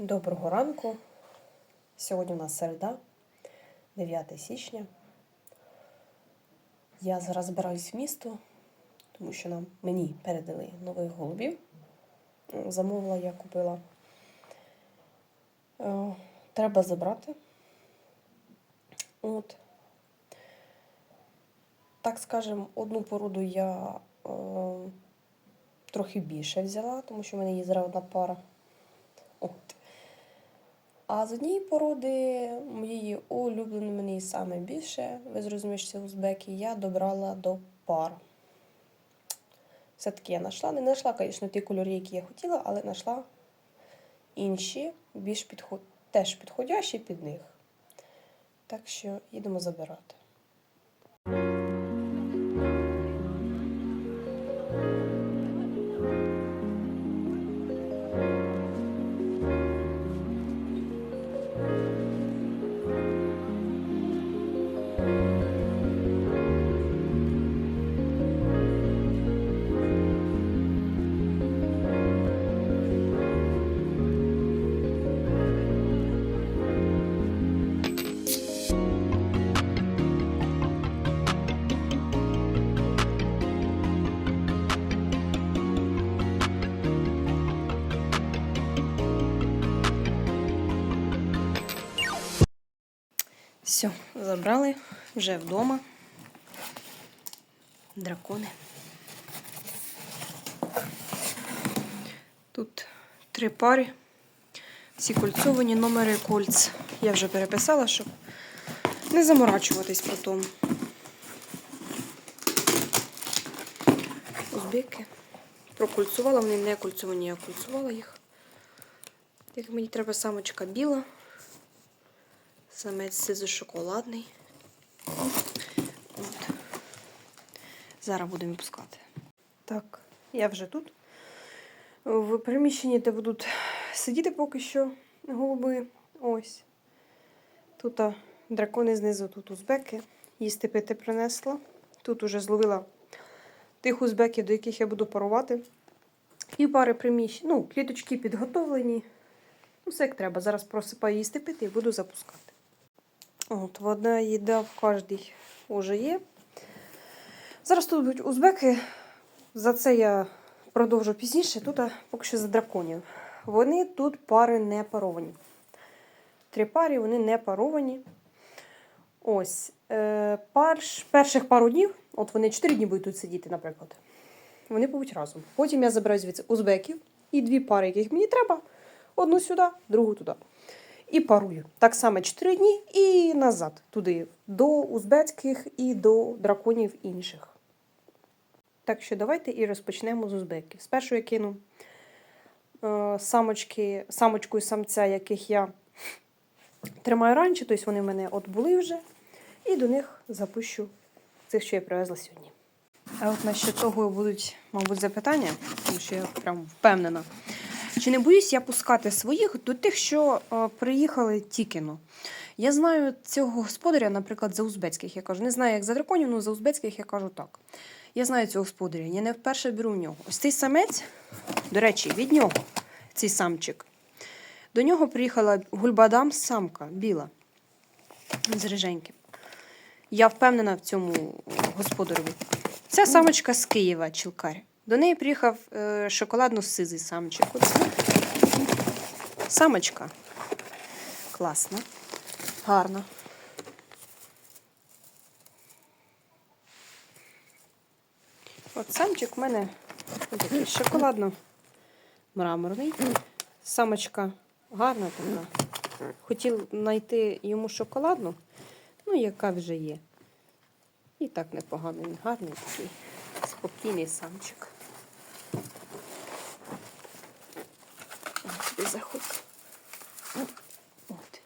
Доброго ранку. Сьогодні у нас середа, 9 січня. Я зараз збираюсь в місто, тому що нам мені передали нових голубів. Замовила, я купила. Е, Треба забрати. От. Так скажем, одну породу я е, трохи більше взяла, тому що в мене є зараз одна пара. От. А з однієї породи моєї улюбленої мені саме більше, ви зрозумієте, узбеки, я добрала до пар. Все-таки я знайшла. Не знайшла, звісно, ті кольори, які я хотіла, але знайшла інші, більш підход... теж підходящі під них. Так що їдемо забирати. Забрали вже вдома. Дракони. Тут три пари. Всі кольцовані номери кольц. Я вже переписала, щоб не заморачуватись потім. Узбеки. Прокульцувала, вони не кольцовані, я кольцувала їх. Як мені треба самочка біла. Самець сизо-шоколадний. Зараз будемо пускати. Так, я вже тут. В приміщенні, де будуть сидіти поки що голуби. Ось. Тут дракони знизу, тут узбеки. Їсти пити принесла. Тут уже зловила тих узбеків, до яких я буду парувати. І пари приміщень. Ну, кліточки підготовлені. Ну, все як треба. Зараз просипаю їсти пити і буду запускати. От, вода їда в кожній вже є. Зараз тут будуть узбеки. За це я продовжу пізніше. Тут поки що за драконів. Вони тут пари не паровані. Три пари, вони не паровані. Ось. Е, парш, перших пару днів, от вони 4 дні будуть тут сидіти, наприклад. Вони будуть разом. Потім я забираю звідси узбеків і дві пари, яких мені треба. Одну сюди, другу туди. І парую. Так само 4 дні і назад, туди, до узбецьких і до драконів інших. Так що давайте і розпочнемо з узбеків. Спершу я кину е, самочки, самочку і самця, яких я тримаю раніше, тобто вони в мене от були вже. І до них запущу цих, що я привезла сьогодні. А от насчет того будуть, мабуть, запитання, тому що я прям впевнена. Чи не боюсь я пускати своїх до тих, що е, приїхали тікіно? Я знаю цього господаря, наприклад, за узбецьких. Я кажу, не знаю, як за драконів, але за узбецьких я кажу так. Я знаю цього господаря, я не вперше беру в нього. Ось цей самець, до речі, від нього, цей самчик. До нього приїхала гульбадам самка біла з риженьким. Я впевнена в цьому господареві. Ця самочка з Києва, Чілкар. До неї приїхав е, шоколадно-сизий самчик. Оце. Самочка. Класна. Гарна. От самчик в мене такий шоколадно-мраморний. Самочка гарна така. Хотів знайти йому шоколадну, ну, яка вже є. І так непогано, він гарний такий, спокійний самчик. Сюди заходь. От.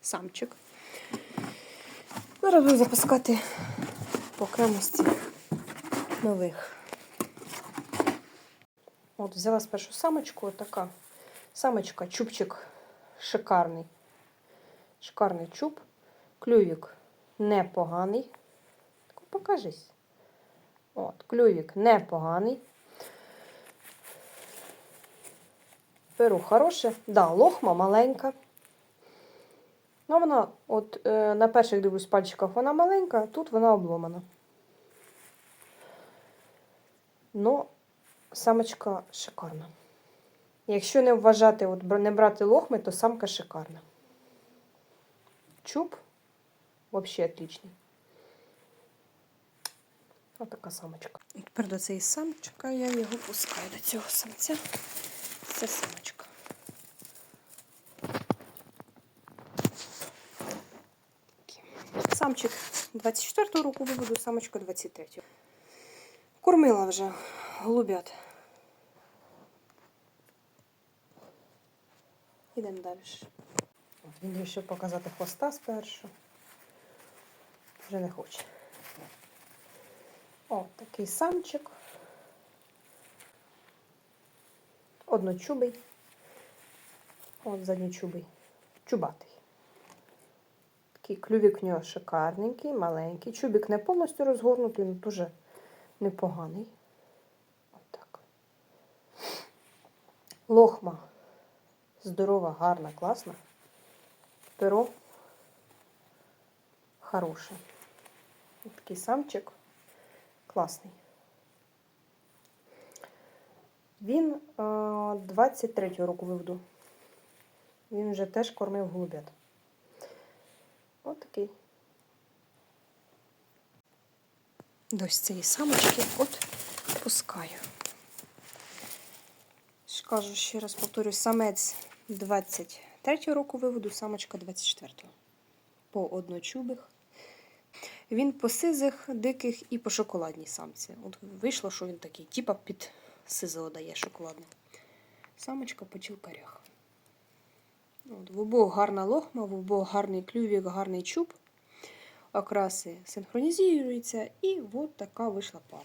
Самчик. Зараз буду запускати по окремості нових. От, взяла спершу самочку, така самочка, чубчик шикарний. Шикарний чуб. Клювік непоганий. Покажись. От, клювік непоганий. Перу хороше. Да, лохма маленька. Ну, вона, от е, на перших дивлюсь пальчиках вона маленька, тут вона обломана. Ну, самочка шикарна. Якщо не вважати, от не брати лохми, то самка шикарна. Чуб взагалі отличний. Ось така самочка. Тепер до цієї самочка я його пускаю до цього самця. Це самочка. Самчик 24-го року виводу, самочка 23-го. Кормила вже голубят. Ідемо далі. Він вирішив показати хвоста спершу. Вже не хоче. О, такий самчик. Одночубий. От задньочубий. Чубатий. Такий клювік у нього шикарненький, маленький. Чубік не повністю розгорнутий, але дуже непоганий. Отак. Лохма. Здорова, гарна, класна. Перо хороше. Такий самчик класний. Він е, 23-го року виводу. Він вже теж кормив голубят. Ось такий. До цієї самочки от пускаю. Кажу, ще раз повторюю, самець 23 року виводу, самочка 24-го. По одночубих. Він по сизих, диких і по шоколадній самці. От вийшло, що він такий, типа під сизого дає шоколадне. Самочка по чілкарях. От, в обох гарна лохма, в обох гарний клювік, гарний чуб. Окраси синхронізуються, і от така вийшла пара.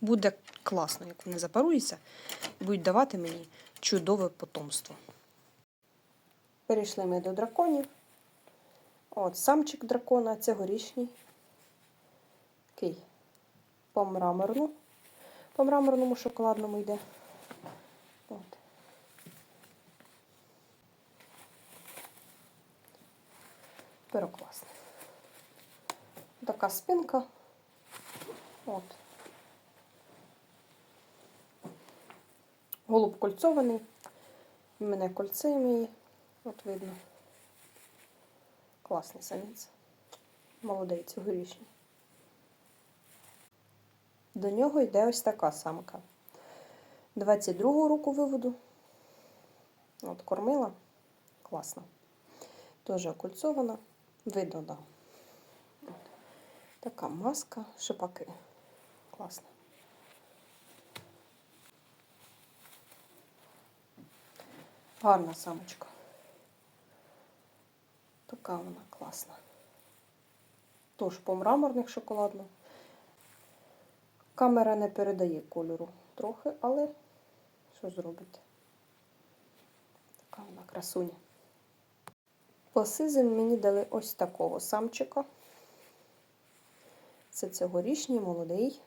Буде класно, як вони запаруються, будуть давати мені чудове потомство. Перейшли ми до драконів. От самчик дракона, цьогорічний. Такий по мраморну. По мраморному шоколадному йде. От. Перокласне. Така спинка. От. Голуб кольцований. У мене кольце мої. От видно. Класний самець. Молодий цьогорічний. До нього йде ось така самка. 22-го року виводу. От кормила. Класно. Теж окульцована. Видно, да. Така маска, шипаки. Класно. Гарна самочка. Така вона класна. Тож по мраморних шоколадно. Камера не передає кольору трохи, але що зробити? Така вона красуня. Сизим мені дали ось такого самчика. Це цьогорічний, молодий.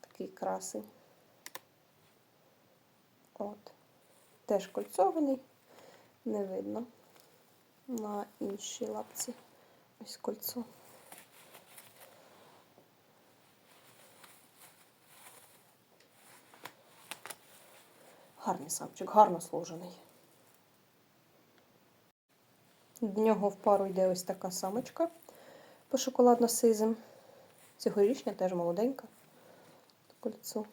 Такий красень. От. Теж кольцований, не видно. На іншій лапці ось кольцо. Гарний самчик, гарно сложений. До нього в пару йде ось така самочка по шоколадно-сизим. Цьогорічня теж молоденька. Кольцо.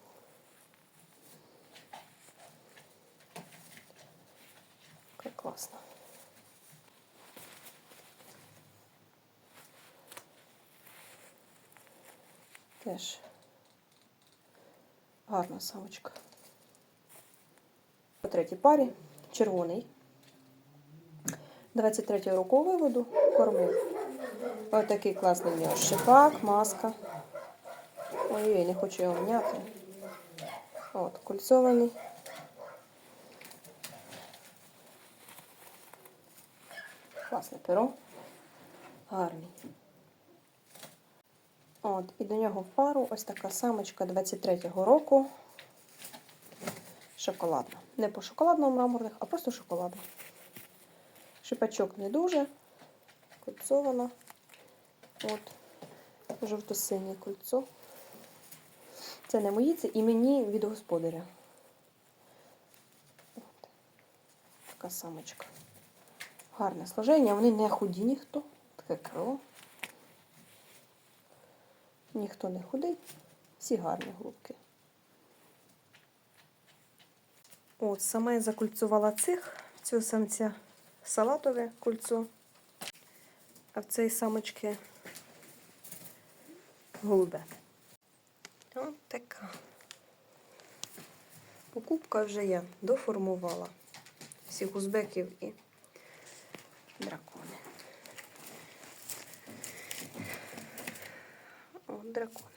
Така класна. Теж гарна самочка. По третій парі червоний. 23 року виводу кормив. Ось такий класний в нього шипак, маска. Ой-ой, не хочу його міняти. От, кольцований. Класне перо. Гарний. От, і до нього в пару ось така самочка 23-го року. шоколадна. Не по шоколадному мраморних, а просто шоколадна. Шипачок не дуже. Кольцована. От. Жовто-синє кольцо. Це не мої, це і мені від господаря. От. Така самочка. Гарне сложення, вони не худі ніхто. Таке крило. Ніхто не худий. Всі гарні голубки. От, саме я закульцювала цих, цього самця салатове кольцо, а в цей самочки голубе. От така. Покупка вже я доформувала всіх узбеків і дракони. От дракони.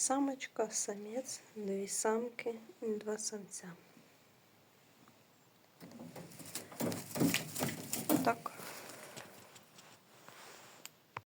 Самочка, самець, дві самки два самця.